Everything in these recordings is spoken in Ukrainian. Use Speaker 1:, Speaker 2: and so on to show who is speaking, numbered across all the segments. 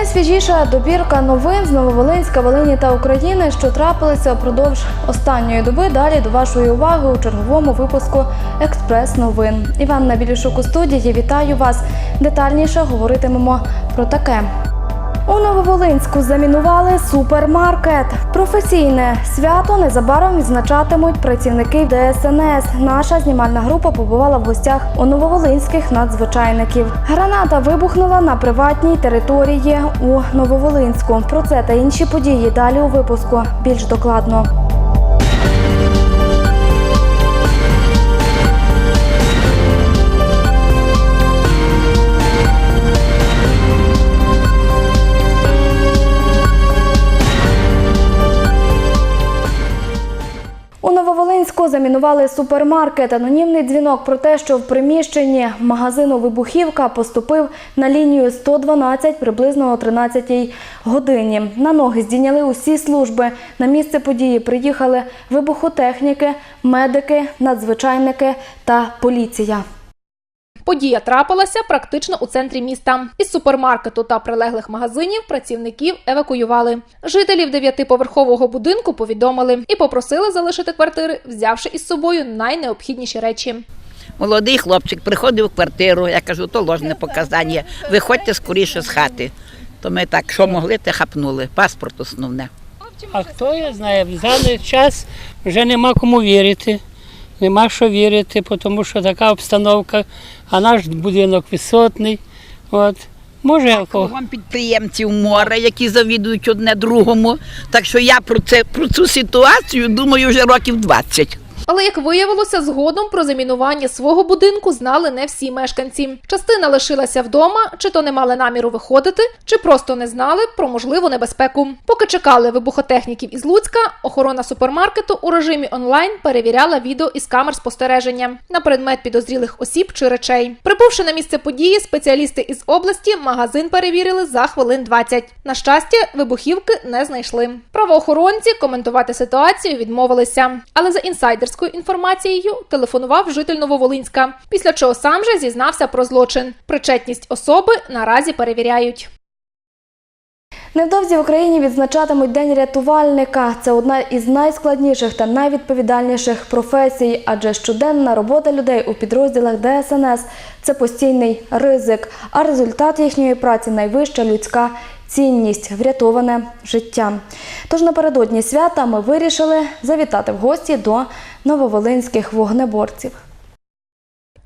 Speaker 1: Найсвіжіша добірка новин з Нововолинська, Волині та України, що трапилися впродовж останньої доби. Далі до вашої уваги у черговому випуску Експрес новин. Іванна Білішук у студії. Вітаю вас. Детальніше говоритимемо про таке. У Нововолинську замінували супермаркет. Професійне свято незабаром відзначатимуть працівники ДСНС. Наша знімальна група побувала в гостях у нововолинських надзвичайників. Граната вибухнула на приватній території у Нововолинську. Про це та інші події далі у випуску. Більш докладно. Нововолинську замінували супермаркет. Анонімний дзвінок про те, що в приміщенні магазину Вибухівка поступив на лінію 112 приблизно о 13 годині. На ноги здійняли усі служби. На місце події приїхали вибухотехніки, медики, надзвичайники та поліція.
Speaker 2: Подія трапилася практично у центрі міста. Із супермаркету та прилеглих магазинів працівників евакуювали. Жителів дев'ятиповерхового будинку повідомили і попросили залишити квартири, взявши із собою найнеобхідніші речі.
Speaker 3: Молодий хлопчик приходив в квартиру, я кажу, то ложне показання. Виходьте скоріше з хати. То ми так, що могли, те хапнули. Паспорт основне.
Speaker 4: А хто я знає, в даний час вже нема кому вірити, нема що вірити, тому що така обстановка, а наш будинок висотний. От. Може,
Speaker 3: Вам підприємців море, які завідують одне другому. Так що я про це про цю ситуацію думаю вже років 20.
Speaker 2: Але як виявилося, згодом про замінування свого будинку знали не всі мешканці. Частина лишилася вдома, чи то не мали наміру виходити, чи просто не знали про можливу небезпеку. Поки чекали вибухотехніків із Луцька, охорона супермаркету у режимі онлайн перевіряла відео із камер спостереження на предмет підозрілих осіб чи речей. Прибувши на місце події, спеціалісти із області магазин перевірили за хвилин 20. На щастя, вибухівки не знайшли. Правоохоронці коментувати ситуацію відмовилися, але за інсайдерською інформацією телефонував житель Нововолинська, після чого сам же зізнався про злочин. Причетність особи наразі перевіряють.
Speaker 1: Невдовзі в Україні відзначатимуть День рятувальника. Це одна із найскладніших та найвідповідальніших професій, адже щоденна робота людей у підрозділах ДСНС це постійний ризик, а результат їхньої праці найвища людська цінність врятоване життя. Тож напередодні свята ми вирішили завітати в гості до нововолинських вогнеборців.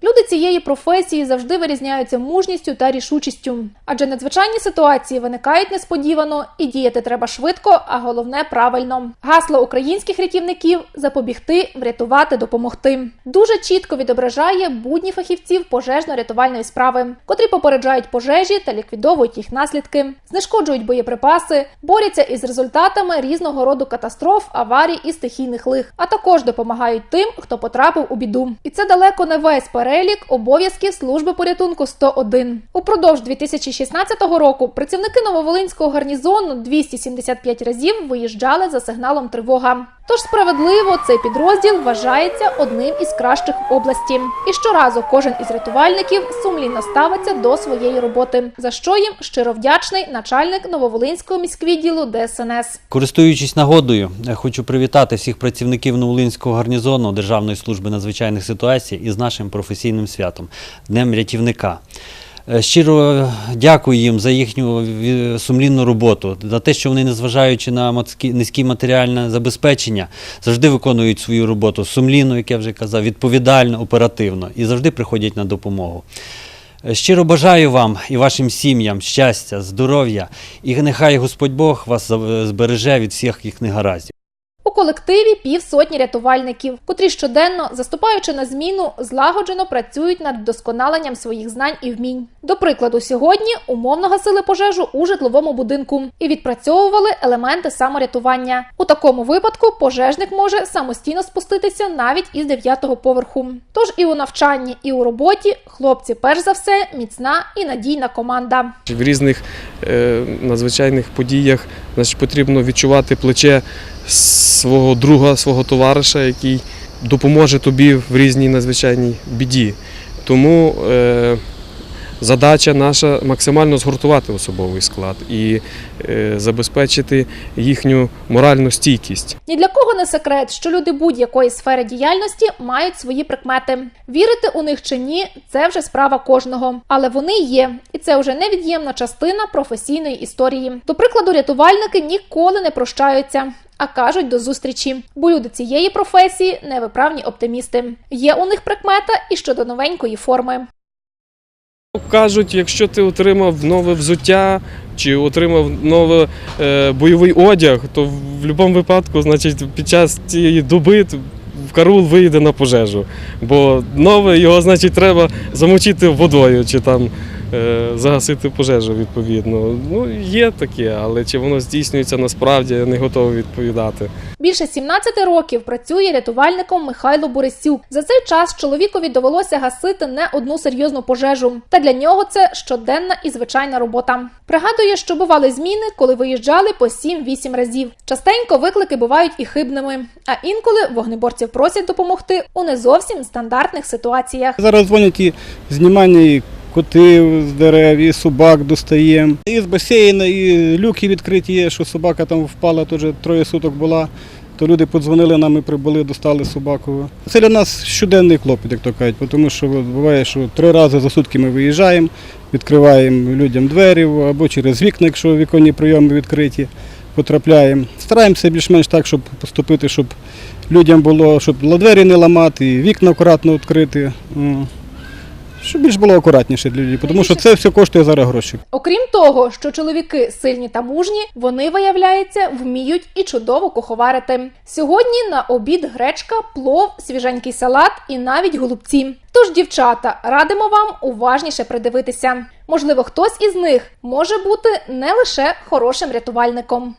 Speaker 2: Люди цієї професії завжди вирізняються мужністю та рішучістю, адже надзвичайні ситуації виникають несподівано і діяти треба швидко, а головне правильно. Гасло українських рятівників запобігти, врятувати, допомогти. Дуже чітко відображає будні фахівців пожежно-рятувальної справи, котрі попереджають пожежі та ліквідовують їх наслідки, знешкоджують боєприпаси, борються із результатами різного роду катастроф, аварій і стихійних лих, а також допомагають тим, хто потрапив у біду. І це далеко не весь перелік обов'язків служби порятунку 101. Упродовж 2016 року працівники Нововолинського гарнізону 275 разів виїжджали за сигналом тривога. Тож справедливо цей підрозділ вважається одним із кращих в області. І щоразу кожен із рятувальників сумлінно ставиться до своєї роботи, за що їм щиро вдячний начальник Нововолинського міськвідділу ДСНС.
Speaker 5: Користуючись нагодою, хочу привітати всіх працівників Новолинського гарнізону Державної служби надзвичайних ситуацій із нашим професійним святом Днем рятівника. Е, Щиро дякую їм за їхню сумлінну роботу, за те, що вони, незважаючи на низьке матеріальне забезпечення, завжди виконують свою роботу сумлінно, як я вже казав, відповідально, оперативно і завжди приходять на допомогу. Е, Щиро бажаю вам і вашим сім'ям щастя, здоров'я, і нехай Господь Бог вас збереже від всіх їх негараздів.
Speaker 2: Колективі півсотні рятувальників, котрі щоденно, заступаючи на зміну, злагоджено працюють над вдосконаленням своїх знань і вмінь. До прикладу, сьогодні умовно гасили пожежу у житловому будинку і відпрацьовували елементи саморятування. У такому випадку пожежник може самостійно спуститися навіть із дев'ятого поверху. Тож і у навчанні, і у роботі хлопці, перш за все, міцна і надійна команда.
Speaker 6: В різних е, надзвичайних подіях потрібно відчувати плече свого друга, свого товариша, який допоможе тобі в різній надзвичайній біді. Тому е, задача наша максимально згуртувати особовий склад і е, забезпечити їхню моральну стійкість.
Speaker 2: Ні для кого не секрет, що люди будь-якої сфери діяльності мають свої прикмети. Вірити у них чи ні, це вже справа кожного. Але вони є, і це вже невід'ємна частина професійної історії. До прикладу, рятувальники ніколи не прощаються. А кажуть до зустрічі, бо люди цієї професії невиправні оптимісти. Є у них прикмета і щодо новенької форми.
Speaker 6: Кажуть, якщо ти отримав нове взуття чи отримав новий е, бойовий одяг, то в будь-якому випадку, значить, під час цієї доби в вийде на пожежу. Бо нове його, значить, треба замочити водою чи там загасити пожежу відповідно. Ну, є таке, але чи воно здійснюється насправді, я не готовий відповідати.
Speaker 2: Більше 17 років працює рятувальником Михайло Борисюк. За цей час чоловікові довелося гасити не одну серйозну пожежу. Та для нього це щоденна і звичайна робота. Пригадує, що бували зміни, коли виїжджали по 7-8 разів. Частенько виклики бувають і хибними, а інколи вогнеборців просять допомогти у не зовсім стандартних ситуаціях.
Speaker 7: Зараз дзвонять і знімання і котів з дерев, і собак достаємо. І з басейна, і люки відкриті є, що собака там впала, теж троє суток була. То люди подзвонили нам і прибули, достали собаку. Це для нас щоденний клопіт, як то кажуть, тому що буває, що три рази за сутки ми виїжджаємо, відкриваємо людям двері або через вікна, якщо віконні прийоми відкриті, потрапляємо. Стараємося більш-менш так, щоб поступити, щоб людям було, щоб двері не ламати, вікна акуратно відкрити. Щоб більш було акуратніше для людей, тому що це все коштує зараз гроші.
Speaker 2: Окрім того, що чоловіки сильні та мужні, вони виявляється вміють і чудово куховарити. Сьогодні на обід гречка, плов, свіженький салат і навіть голубці. Тож, дівчата, радимо вам уважніше придивитися. Можливо, хтось із них може бути не лише хорошим рятувальником.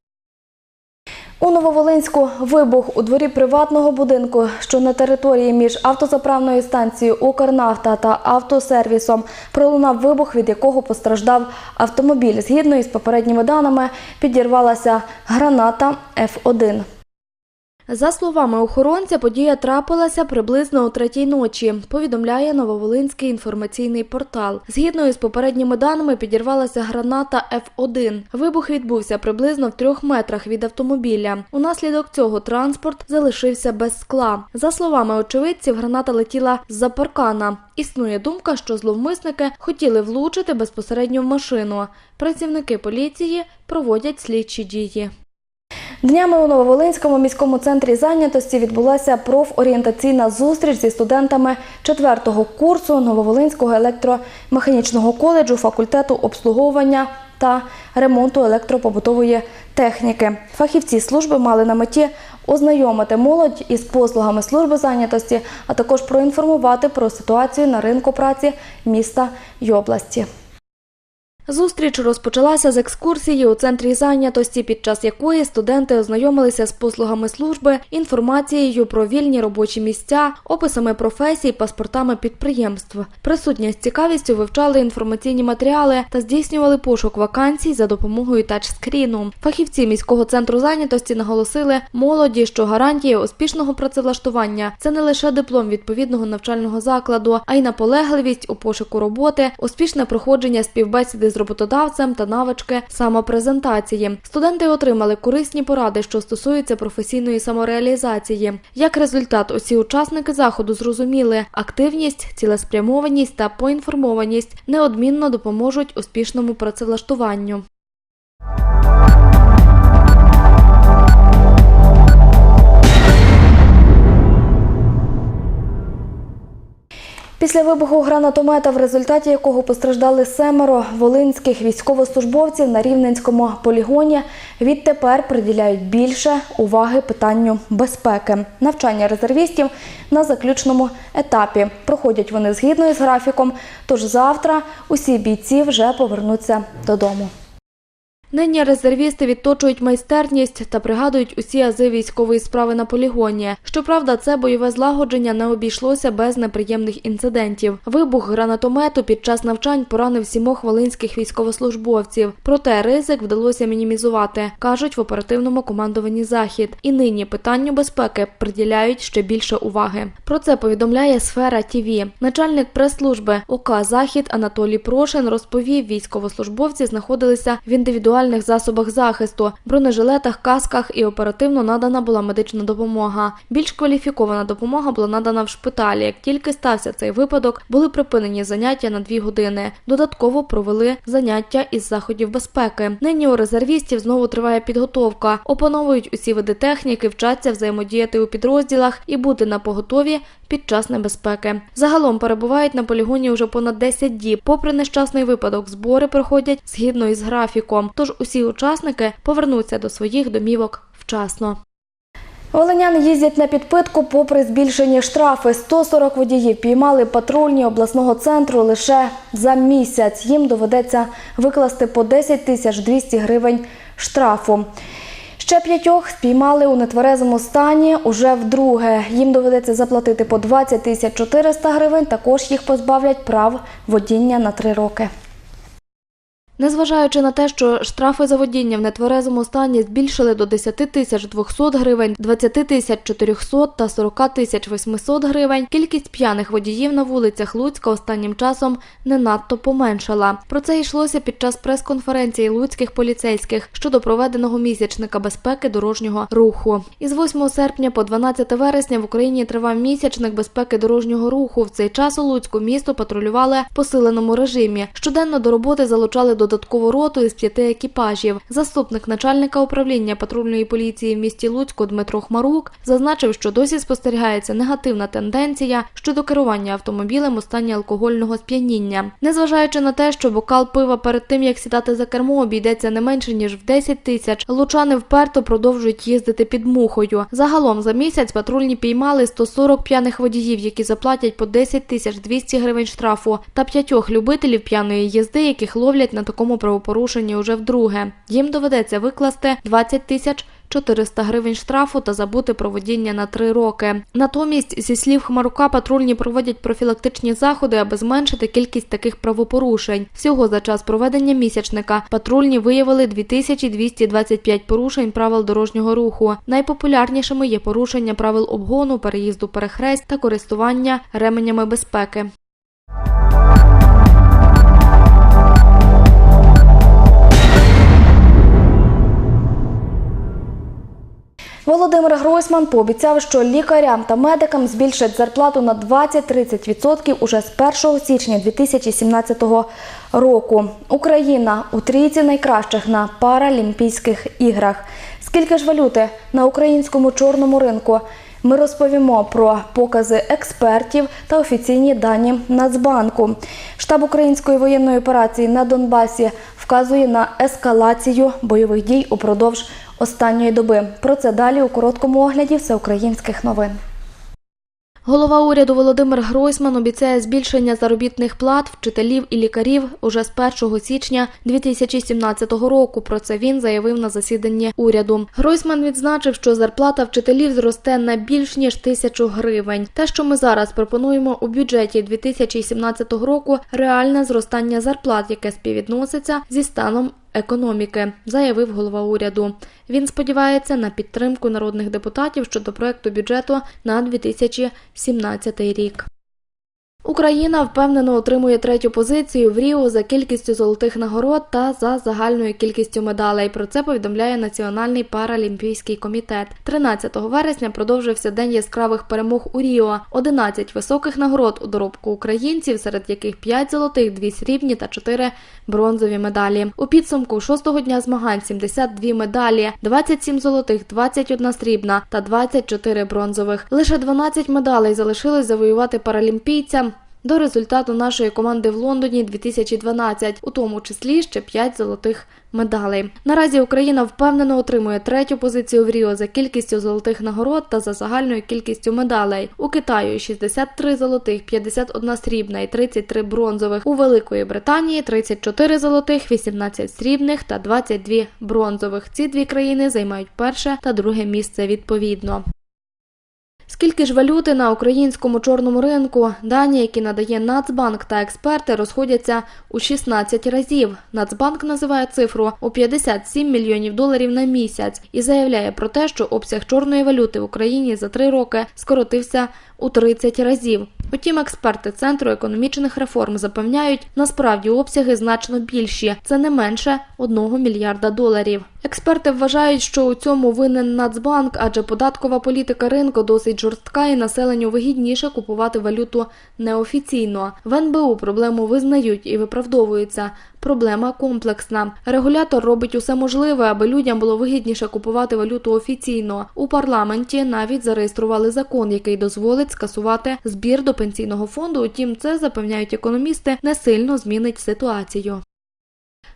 Speaker 1: У Нововолинську вибух у дворі приватного будинку, що на території між автозаправною станцією Укрнафта та автосервісом пролунав вибух, від якого постраждав автомобіль. Згідно із попередніми даними, підірвалася граната Ф1. За словами охоронця, подія трапилася приблизно о третій ночі, повідомляє Нововолинський інформаційний портал. Згідно із попередніми даними, підірвалася граната Ф1. Вибух відбувся приблизно в трьох метрах від автомобіля. Унаслідок цього транспорт залишився без скла. За словами очевидців, граната летіла з-за паркана. Існує думка, що зловмисники хотіли влучити безпосередньо в машину. Працівники поліції проводять слідчі дії. Днями у Нововолинському міському центрі зайнятості відбулася профорієнтаційна зустріч зі студентами четвертого курсу Нововолинського електромеханічного коледжу факультету обслуговування та ремонту електропобутової техніки. Фахівці служби мали на меті ознайомити молодь із послугами служби зайнятості, а також проінформувати про ситуацію на ринку праці міста й області. Зустріч розпочалася з екскурсії у центрі зайнятості, під час якої студенти ознайомилися з послугами служби, інформацією про вільні робочі місця, описами професій, паспортами підприємств. Присутні з цікавістю вивчали інформаційні матеріали та здійснювали пошук вакансій за допомогою тачскріну. Фахівці міського центру зайнятості наголосили молоді, що гарантія успішного працевлаштування це не лише диплом відповідного навчального закладу, а й наполегливість у пошуку роботи, успішне проходження співбесіди з роботодавцем та навички самопрезентації. Студенти отримали корисні поради, що стосуються професійної самореалізації. Як результат, усі учасники заходу зрозуміли, активність, цілеспрямованість та поінформованість неодмінно допоможуть успішному працевлаштуванню. Після вибуху гранатомета, в результаті якого постраждали семеро волинських військовослужбовців на Рівненському полігоні, відтепер приділяють більше уваги питанню безпеки. Навчання резервістів на заключному етапі. Проходять вони згідно із графіком, тож завтра усі бійці вже повернуться додому. Нині резервісти відточують майстерність та пригадують усі ази військової справи на полігоні. Щоправда, це бойове злагодження не обійшлося без неприємних інцидентів. Вибух гранатомету під час навчань поранив сімох волинських військовослужбовців. Проте ризик вдалося мінімізувати, кажуть в оперативному командуванні Захід. І нині питанню безпеки приділяють ще більше уваги. Про це повідомляє сфера ТІВІ. Начальник прес-служби ОК Захід Анатолій Прошин розповів, військовослужбовці знаходилися в індивідуальних засобах захисту, бронежилетах, касках і оперативно надана була медична допомога. Більш кваліфікована допомога була надана в шпиталі. Як тільки стався цей випадок, були припинені заняття на дві години. Додатково провели заняття із заходів безпеки. Нині у резервістів знову триває підготовка. Опановують усі види техніки, вчаться взаємодіяти у підрозділах і бути на поготові під час небезпеки. Загалом перебувають на полігоні вже понад 10 діб. Попри нещасний випадок, збори проходять згідно із графіком. Тож усі учасники повернуться до своїх домівок вчасно. Волиняни їздять на підпитку попри збільшені штрафи. 140 водіїв піймали патрульні обласного центру лише за місяць. Їм доведеться викласти по 10 тисяч 200 гривень штрафу. Ще п'ятьох спіймали у нетверезому стані уже вдруге. Їм доведеться заплатити по 20 тисяч 400 гривень. Також їх позбавлять прав водіння на три роки. Незважаючи на те, що штрафи за водіння в нетверезому стані збільшили до 10 тисяч 200 гривень, 20 тисяч 400 та 40 тисяч 800 гривень, кількість п'яних водіїв на вулицях Луцька останнім часом не надто поменшала. Про це йшлося під час прес-конференції луцьких поліцейських щодо проведеного місячника безпеки дорожнього руху. Із 8 серпня по 12 вересня в Україні тривав місячник безпеки дорожнього руху. В цей час у Луцьку місто патрулювали в посиленому режимі. Щоденно до роботи залучали додаткову роту із п'яти екіпажів. Заступник начальника управління патрульної поліції в місті Луцьку Дмитро Хмарук зазначив, що досі спостерігається негативна тенденція щодо керування автомобілем у стані алкогольного сп'яніння. Незважаючи на те, що бокал пива перед тим як сідати за кермо обійдеться не менше ніж в 10 тисяч, лучани вперто продовжують їздити під мухою. Загалом за місяць патрульні піймали 140 п'яних водіїв, які заплатять по 10 тисяч 200 гривень штрафу, та п'ятьох любителів п'яної їзди, яких ловлять на такому правопорушенні уже вдруге. Їм доведеться викласти 20 тисяч 400 гривень штрафу та забути про водіння на три роки. Натомість, зі слів Хмарука, патрульні проводять профілактичні заходи, аби зменшити кількість таких правопорушень. Всього за час проведення місячника патрульні виявили 2225 порушень правил дорожнього руху. Найпопулярнішими є порушення правил обгону, переїзду перехресть та користування ременями безпеки. Володимир Гройсман пообіцяв, що лікарям та медикам збільшать зарплату на 20-30% уже з 1 січня 2017 року. Україна у трійці найкращих на Паралімпійських іграх. Скільки ж валюти на українському чорному ринку? Ми розповімо про покази експертів та офіційні дані Нацбанку. Штаб української воєнної операції на Донбасі вказує на ескалацію бойових дій упродовж останньої доби. Про це далі у короткому огляді всеукраїнських новин. Голова уряду Володимир Гройсман обіцяє збільшення заробітних плат вчителів і лікарів уже з 1 січня 2017 року. Про це він заявив на засіданні уряду. Гройсман відзначив, що зарплата вчителів зросте на більш ніж тисячу гривень. Те, що ми зараз пропонуємо у бюджеті 2017 року, реальне зростання зарплат, яке співвідноситься зі станом економіки, заявив голова уряду. Він сподівається на підтримку народних депутатів щодо проекту бюджету на 2017 рік. Україна впевнено отримує третю позицію в Ріо за кількістю золотих нагород та за загальною кількістю медалей. Про це повідомляє Національний паралімпійський комітет. 13 вересня продовжився день яскравих перемог у Ріо. 11 високих нагород у доробку українців, серед яких 5 золотих, 2 срібні та 4 бронзові медалі. У підсумку шостого дня змагань 72 медалі, 27 золотих, 21 срібна та 24 бронзових. Лише 12 медалей залишилось завоювати паралімпійцям. До результату нашої команди в Лондоні 2012, у тому числі ще 5 золотих медалей. Наразі Україна впевнено отримує третю позицію в Ріо за кількістю золотих нагород та за загальною кількістю медалей. У Китаю 63 золотих, 51 срібна і 33 бронзових. У Великої Британії 34 золотих, 18 срібних та 22 бронзових. Ці дві країни займають перше та друге місце відповідно. Скільки ж валюти на українському чорному ринку? Дані, які надає Нацбанк та експерти, розходяться у 16 разів. Нацбанк називає цифру у 57 мільйонів доларів на місяць і заявляє про те, що обсяг чорної валюти в Україні за три роки скоротився у 30 разів. Утім, експерти Центру економічних реформ запевняють, насправді обсяги значно більші. Це не менше 1 мільярда доларів. Експерти вважають, що у цьому винен Нацбанк, адже податкова політика ринку досить жорстка і населенню вигідніше купувати валюту неофіційно. В НБУ проблему визнають і виправдовуються. Проблема комплексна. Регулятор робить усе можливе, аби людям було вигідніше купувати валюту офіційно. У парламенті навіть зареєстрували закон, який дозволить скасувати збір до пенсійного фонду. Утім, це запевняють економісти, не сильно змінить ситуацію.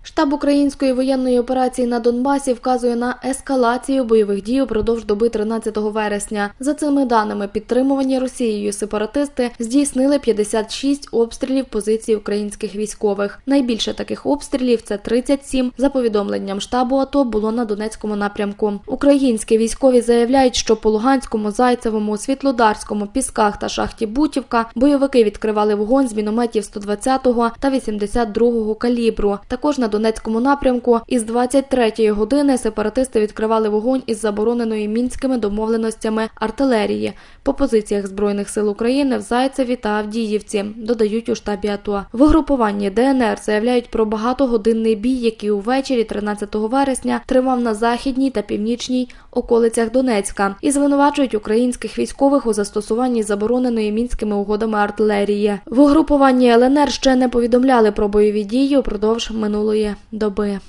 Speaker 1: Штаб української воєнної операції на Донбасі вказує на ескалацію бойових дій упродовж доби 13 вересня. За цими даними, підтримувані Росією сепаратисти здійснили 56 обстрілів позицій українських військових. Найбільше таких обстрілів це 37. За повідомленням штабу АТО було на Донецькому напрямку. Українські військові заявляють, що по Луганському, Зайцевому, Світлодарському, Пісках та шахті Бутівка бойовики відкривали вогонь з мінометів 120-го та 82-го калібру. Також на напрямку із 23-ї години сепаратисти відкривали вогонь із забороненої мінськими домовленостями артилерії по позиціях збройних сил України в Зайцеві та Авдіївці. Додають у штабі АТО. В угрупуванні ДНР заявляють про багатогодинний бій, який увечері 13 вересня тривав на західній та північній околицях Донецька, і звинувачують українських військових у застосуванні забороненої мінськими угодами артилерії. В угрупуванні ЛНР ще не повідомляли про бойові дії упродовж минулої доби.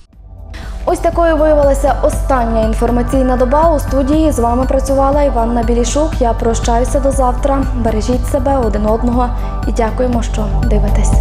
Speaker 1: Ось такою виявилася остання інформаційна доба. У студії з вами працювала Іванна Білішук. Я прощаюся до завтра. Бережіть себе один одного і дякуємо, що дивитесь.